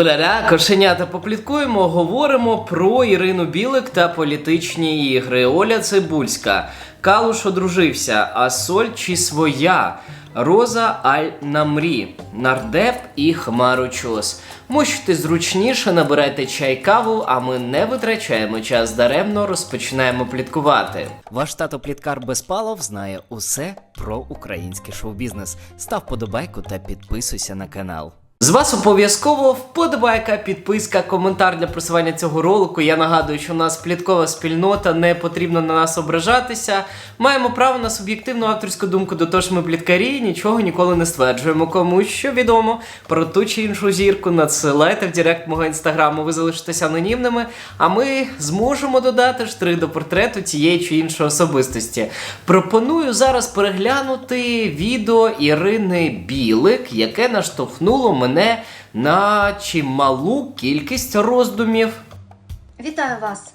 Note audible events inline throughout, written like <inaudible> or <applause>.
Ура-ра, кошенята попліткуємо, говоримо про Ірину Білик та політичні ігри. Оля Цибульська, Калуш одружився, а Соль чи своя. Роза Аль-Намрі, нардеп і хмарочос. Мощте зручніше, набирайте чай каву, а ми не витрачаємо час даремно, розпочинаємо пліткувати. Ваш тато Пліткар Безпалов знає усе про український шоу-бізнес. Став подобайку та підписуйся на канал. З вас обов'язково вподобайка, підписка, коментар для просування цього ролику. Я нагадую, що у нас пліткова спільнота, не потрібно на нас ображатися. Маємо право на суб'єктивну авторську думку, до того ж ми пліткарі, нічого ніколи не стверджуємо. Комусь що відомо про ту чи іншу зірку, надсилайте в директ мого інстаграму, ви залишитеся анонімними, а ми зможемо додати штрих до портрету тієї чи іншої особистості. Пропоную зараз переглянути відео Ірини Білик, яке наштовхнуло мене на чималу кількість роздумів. Вітаю вас!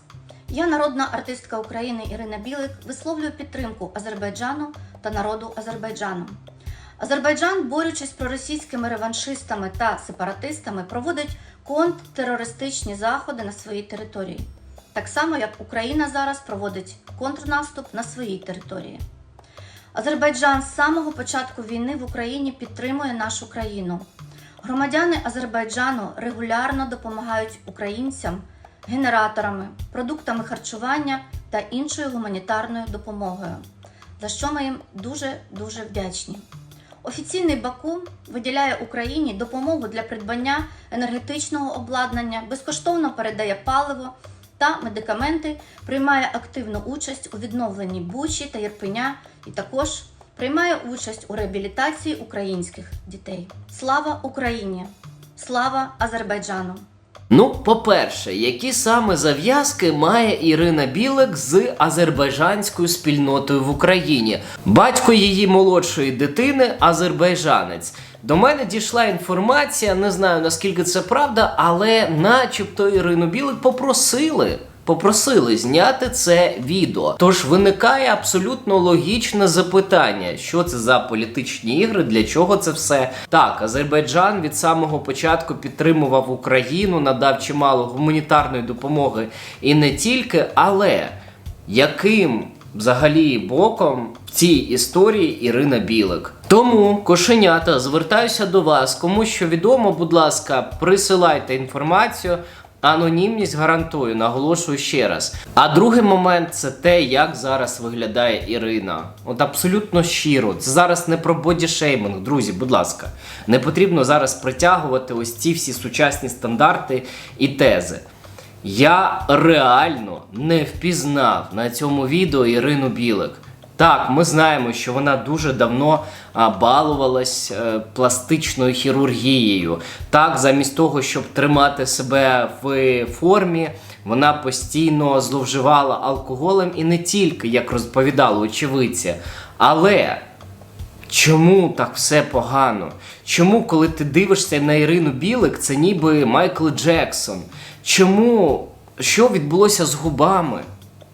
Я народна артистка України Ірина Білик висловлюю підтримку Азербайджану та народу Азербайджану. Азербайджан, борючись проросійськими реваншистами та сепаратистами, проводить контртерористичні заходи на своїй території, так само як Україна зараз проводить контрнаступ на своїй території. Азербайджан з самого початку війни в Україні підтримує нашу країну. Громадяни Азербайджану регулярно допомагають українцям генераторами, продуктами харчування та іншою гуманітарною допомогою, за що ми їм дуже дуже вдячні. Офіційний Баку виділяє Україні допомогу для придбання енергетичного обладнання, безкоштовно передає паливо та медикаменти, приймає активну участь у відновленні Бучі та Єрпеня і також приймає участь у реабілітації українських дітей. Слава Україні! Слава Азербайджану! Ну, по-перше, які саме зав'язки має Ірина Білик з азербайджанською спільнотою в Україні? Батько її молодшої дитини азербайджанець. До мене дійшла інформація, не знаю наскільки це правда, але начебто Ірину Білик попросили. Попросили зняти це відео. Тож виникає абсолютно логічне запитання, що це за політичні ігри, для чого це все. Так, Азербайджан від самого початку підтримував Україну, надав чимало гуманітарної допомоги і не тільки, але яким взагалі боком в цій історії Ірина Білик? Тому, кошенята, звертаюся до вас. Кому що відомо, будь ласка, присилайте інформацію. Анонімність гарантую, наголошую ще раз. А другий момент це те, як зараз виглядає Ірина. От абсолютно щиро. Це зараз не про бодішейминг, друзі, будь ласка. Не потрібно зараз притягувати ось ці всі сучасні стандарти і тези. Я реально не впізнав на цьому відео Ірину Білик. Так, ми знаємо, що вона дуже давно балувалась е, пластичною хірургією. Так, замість того, щоб тримати себе в формі, вона постійно зловживала алкоголем і не тільки, як розповідали очевидці. Але Чому так все погано? Чому, коли ти дивишся на Ірину Білик, це ніби Майкл Джексон? Чому що відбулося з губами?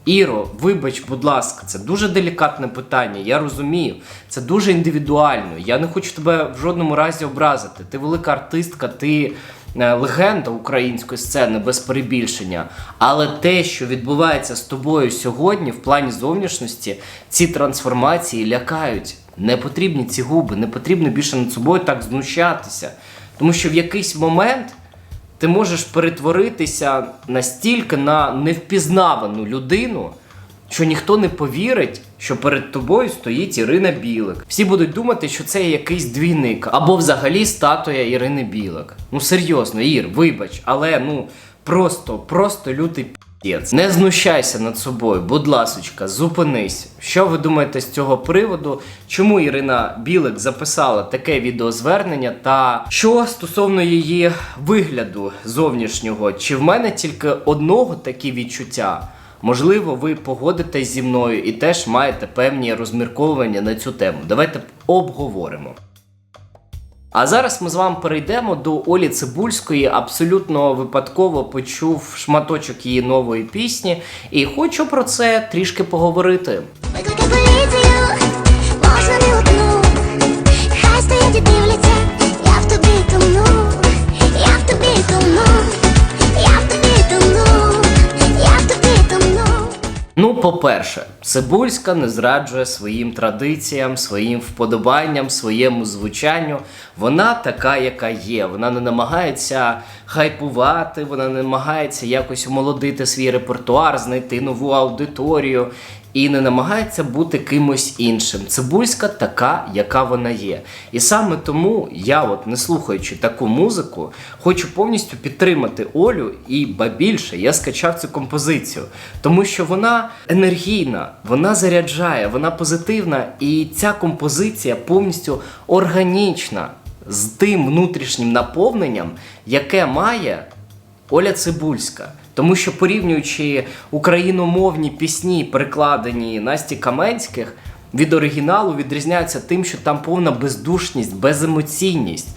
Іро, вибач, будь ласка, це дуже делікатне питання. Я розумію, це дуже індивідуально. Я не хочу тебе в жодному разі образити. Ти велика артистка, ти е, легенда української сцени без перебільшення. Але те, що відбувається з тобою сьогодні, в плані зовнішності, ці трансформації лякають. Не потрібні ці губи, не потрібно більше над собою так знущатися. Тому що в якийсь момент ти можеш перетворитися настільки на невпізнавану людину, що ніхто не повірить, що перед тобою стоїть Ірина Білик. Всі будуть думати, що це якийсь двійник або взагалі статуя Ірини Білик. Ну серйозно, Ір, вибач, але ну просто, просто п'єць. Не знущайся над собою, будь ласочка, зупинись. Що ви думаєте з цього приводу? Чому Ірина Білик записала таке відеозвернення? Та що стосовно її вигляду зовнішнього? Чи в мене тільки одного такі відчуття? Можливо, ви погодитесь зі мною і теж маєте певні розмірковування на цю тему. Давайте обговоримо. А зараз ми з вами перейдемо до Олі Цибульської. Абсолютно випадково почув шматочок її нової пісні, і хочу про це трішки поговорити. По-перше, Цибульська не зраджує своїм традиціям, своїм вподобанням, своєму звучанню. Вона така, яка є. Вона не намагається хайпувати, вона не намагається якось омолодити свій репертуар, знайти нову аудиторію і не намагається бути кимось іншим. Цибульська така, яка вона є. І саме тому я, от не слухаючи таку музику, хочу повністю підтримати Олю і ба більше я скачав цю композицію, тому що вона енергійна, вона заряджає, вона позитивна, і ця композиція повністю органічна з тим внутрішнім наповненням, яке має Оля Цибульська. Тому що порівнюючи україномовні пісні, перекладені Насті Каменських, від оригіналу відрізняються тим, що там повна бездушність, беземоційність.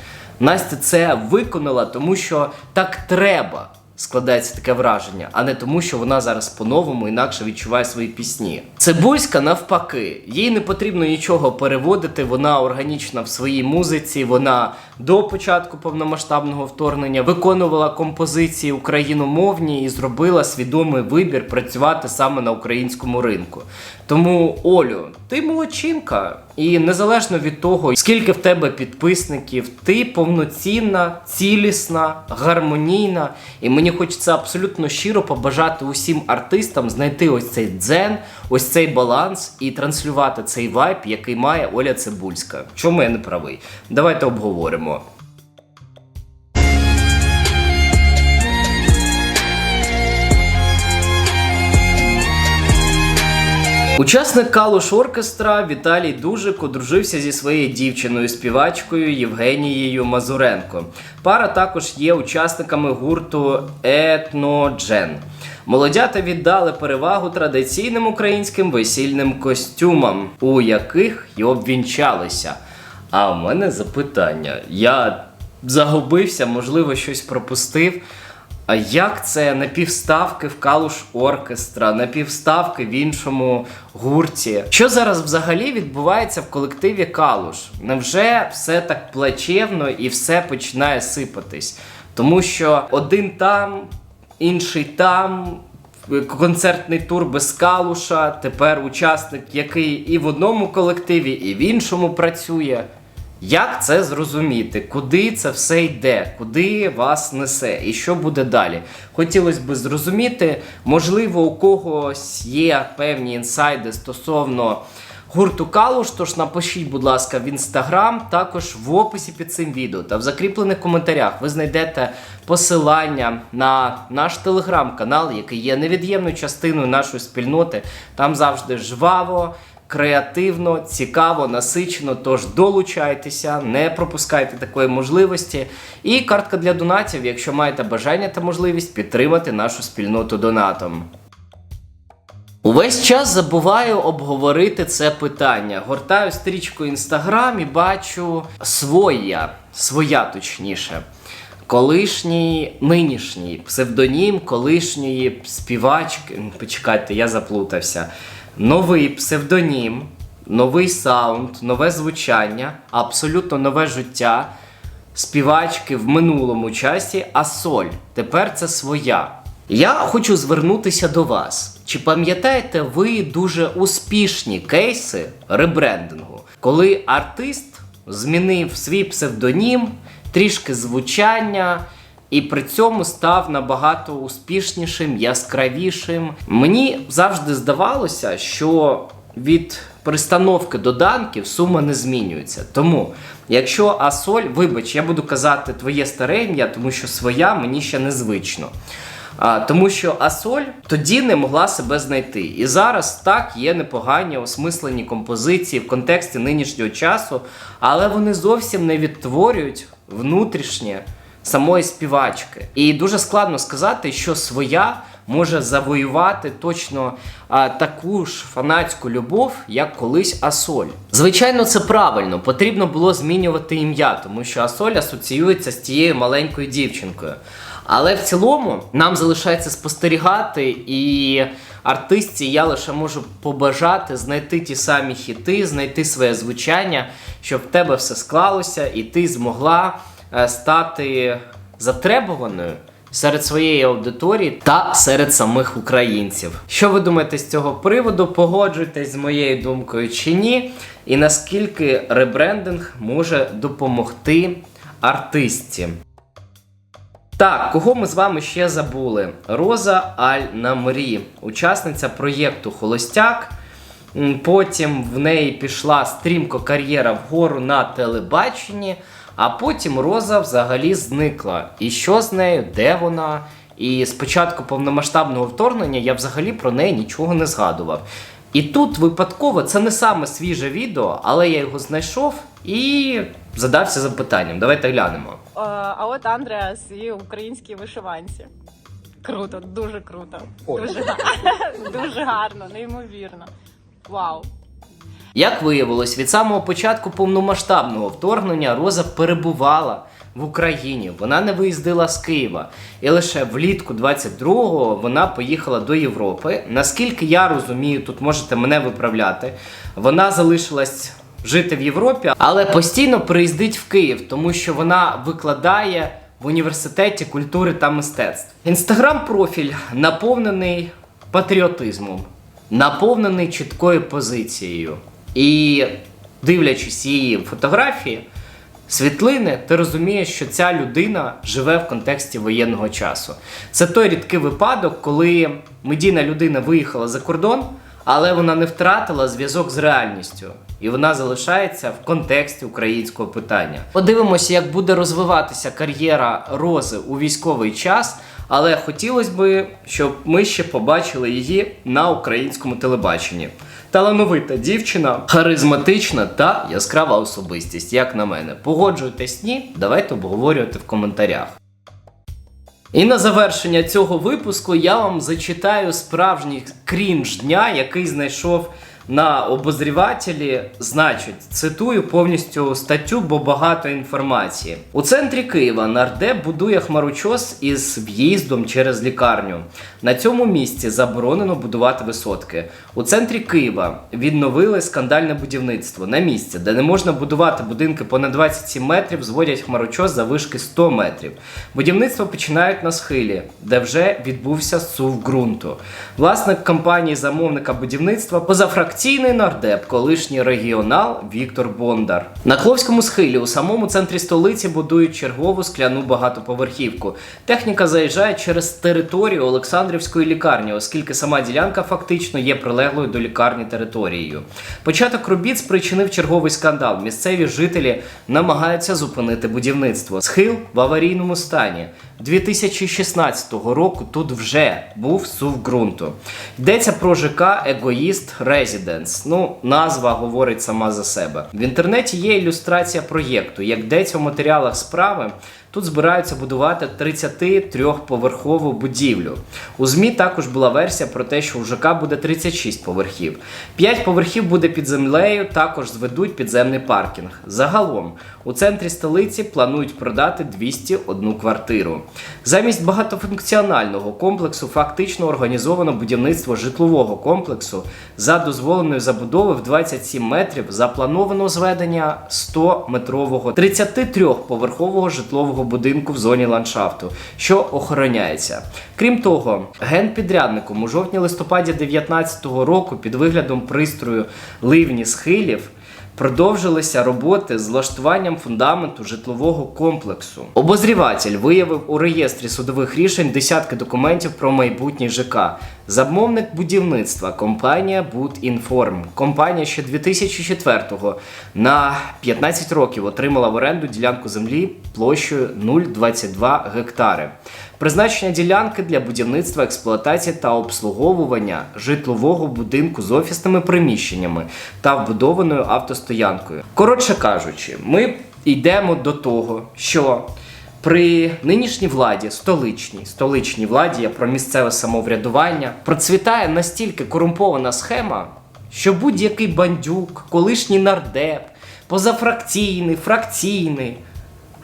Настя це виконала, тому що так треба. Складається таке враження, а не тому, що вона зараз по-новому інакше відчуває свої пісні. Цибульська навпаки, їй не потрібно нічого переводити. Вона органічна в своїй музиці. Вона до початку повномасштабного вторгнення виконувала композиції україномовні і зробила свідомий вибір працювати саме на українському ринку. Тому, Олю, ти молодчинка, і незалежно від того, скільки в тебе підписників, ти повноцінна, цілісна, гармонійна. І мені хочеться абсолютно щиро побажати усім артистам знайти ось цей дзен, ось цей баланс і транслювати цей вайб, який має Оля Цибульська. Чому я не правий? Давайте обговоримо. Учасник Калуш Оркестра Віталій Дужик одружився зі своєю дівчиною співачкою Євгенією Мазуренко. Пара також є учасниками гурту Етноджен. Молодята віддали перевагу традиційним українським весільним костюмам, у яких й обвінчалися. А в мене запитання. Я загубився, можливо, щось пропустив. А як це напівставки в калуш оркестра, напівставки в іншому гурті? Що зараз взагалі відбувається в колективі Калуш? Невже все так плачевно і все починає сипатись? Тому що один там, інший там. Концертний тур без калуша, тепер учасник, який і в одному колективі, і в іншому працює. Як це зрозуміти? Куди це все йде? Куди вас несе? І що буде далі? Хотілося б зрозуміти, можливо, у когось є певні інсайди стосовно гурту Калуш, тож напишіть, будь ласка, в інстаграм, також в описі під цим відео та в закріплених коментарях ви знайдете посилання на наш телеграм-канал, який є невід'ємною частиною нашої спільноти. Там завжди жваво креативно, цікаво, насичено. Тож долучайтеся, не пропускайте такої можливості. І картка для донатів, якщо маєте бажання та можливість підтримати нашу спільноту донатом. Увесь час забуваю обговорити це питання. Гортаю стрічку інстаграм і бачу своя, своя точніше. Колишній нинішній псевдонім колишньої співачки. Почекайте, я заплутався. Новий псевдонім, новий саунд, нове звучання, абсолютно нове життя співачки в минулому часі, а соль. Тепер це своя. Я хочу звернутися до вас. Чи пам'ятаєте ви дуже успішні кейси ребрендингу, коли артист змінив свій псевдонім, трішки звучання, і при цьому став набагато успішнішим, яскравішим? Мені завжди здавалося, що від пристановки доданків сума не змінюється. Тому, якщо Асоль, вибач, я буду казати твоє старе ім'я, тому що своя мені ще незвично. А, тому що Асоль тоді не могла себе знайти. І зараз так є непогані осмислені композиції в контексті нинішнього часу, але вони зовсім не відтворюють внутрішнє самої співачки. І дуже складно сказати, що своя може завоювати точно а, таку ж фанатську любов, як колись Асоль. Звичайно, це правильно. Потрібно було змінювати ім'я, тому що Асоль асоціюється з тією маленькою дівчинкою. Але в цілому нам залишається спостерігати, і артистці я лише можу побажати знайти ті самі хіти, знайти своє звучання, щоб в тебе все склалося, і ти змогла е, стати затребуваною серед своєї аудиторії та серед самих українців. Що ви думаєте з цього приводу? Погоджуйтесь з моєю думкою чи ні? І наскільки ребрендинг може допомогти артистці? Так, кого ми з вами ще забули? Роза Аль Намрі, учасниця проєкту Холостяк. Потім в неї пішла стрімко кар'єра вгору на телебаченні, а потім Роза взагалі зникла. І що з нею? Де вона? І з початку повномасштабного вторгнення я взагалі про неї нічого не згадував. І тут випадково це не саме свіже відео, але я його знайшов і задався запитанням. Давайте глянемо. А, а от Андреас і українські вишиванці. Круто, дуже круто. Дуже, <laughs> дуже гарно, неймовірно. Вау. Як виявилось, від самого початку повномасштабного вторгнення Роза перебувала в Україні. Вона не виїздила з Києва. І лише влітку 22-го вона поїхала до Європи. Наскільки я розумію, тут можете мене виправляти. Вона залишилась жити в Європі, але постійно приїздить в Київ, тому що вона викладає в університеті культури та мистецтв. Інстаграм-профіль наповнений патріотизмом, наповнений чіткою позицією. І дивлячись її фотографії, світлини, ти розумієш, що ця людина живе в контексті воєнного часу. Це той рідкий випадок, коли медійна людина виїхала за кордон, але вона не втратила зв'язок з реальністю. І вона залишається в контексті українського питання. Подивимося, як буде розвиватися кар'єра Рози у військовий час. Але хотілося б, щоб ми ще побачили її на українському телебаченні. Талановита дівчина, харизматична та яскрава особистість, як на мене. Погоджуєтесь ні? Давайте обговорювати в коментарях. І на завершення цього випуску я вам зачитаю справжній крінж дня, який знайшов на обозрівателі. Значить, цитую повністю статтю, бо багато інформації. У центрі Києва нардеп будує хмарочос із в'їздом через лікарню. На цьому місці заборонено будувати висотки. У центрі Києва відновили скандальне будівництво. На місці, де не можна будувати будинки понад 27 метрів, зводять хмарочос за вишки 100 метрів. Будівництво починають на схилі, де вже відбувся сув ґрунту. Власник компанії замовника будівництва позафракційний нардеп, колишній регіонал Віктор Бондар. На Кловському схилі у самому центрі столиці будують чергову скляну багатоповерхівку. Техніка заїжджає через територію Олександрівської лікарні, оскільки сама ділянка фактично є прилеглою до лікарні територією. Початок робіт спричинив черговий скандал. Місцеві жителі намагаються зупинити будівництво. Схил в аварійному стані. 2016 року тут вже був сув ґрунту. Йдеться про ЖК Егоїст Резіденс. Ну, назва говорить сама за себе. В інтернеті є ілюстрація проєкту. Як йдеться у матеріалах справи, тут збираються будувати 33-поверхову будівлю. У ЗМІ також була версія про те, що у ЖК буде 36 поверхів. 5 поверхів буде під землею, також зведуть підземний паркінг. Загалом у центрі столиці планують продати 201 квартиру. Замість багатофункціонального комплексу фактично організовано будівництво житлового комплексу за дозволеною забудови в 27 метрів заплановано зведення 100-метрового 33-поверхового житлового будинку в зоні ландшафту, що охороняється. Крім того, генпідрядником у жовтні-листопаді 2019 року під виглядом пристрою ливні схилів Продовжилися роботи з влаштуванням фундаменту житлового комплексу. Обозріватель виявив у реєстрі судових рішень десятки документів про майбутній ЖК. Замовник будівництва компанія Будінформ. Компанія ще 2004-го на 15 років отримала в оренду ділянку землі площею 0,22 гектари. Призначення ділянки для будівництва, експлуатації та обслуговування житлового будинку з офісними приміщеннями та вбудованою автостоянкою. Коротше кажучи, ми йдемо до того, що при нинішній владі, столичній, столичній владі, я про місцеве самоврядування, процвітає настільки корумпована схема, що будь-який бандюк, колишній нардеп, позафракційний, фракційний,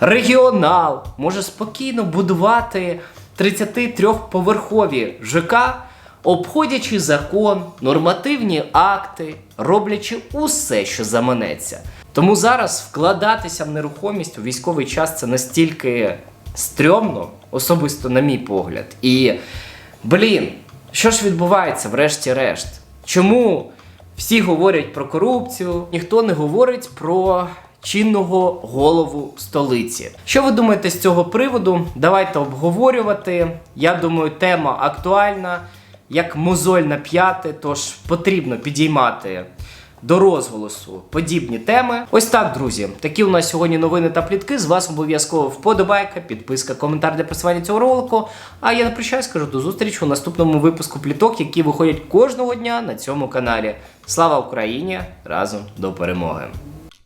регіонал може спокійно будувати 33-поверхові ЖК, обходячи закон, нормативні акти, роблячи усе, що заманеться. Тому зараз вкладатися в нерухомість у військовий час це настільки стрьомно, особисто на мій погляд. І блін, що ж відбувається врешті-решт? Чому всі говорять про корупцію, ніхто не говорить про чинного голову столиці? Що ви думаєте з цього приводу? Давайте обговорювати. Я думаю, тема актуальна, як мозоль на п'яти, тож потрібно підіймати до розголосу подібні теми. Ось так, друзі. Такі у нас сьогодні новини та плітки. З вас обов'язково вподобайка, підписка, коментар для просування цього ролику. А я не прощаюсь, скажу до зустрічі у наступному випуску пліток, які виходять кожного дня на цьому каналі. Слава Україні! Разом до перемоги!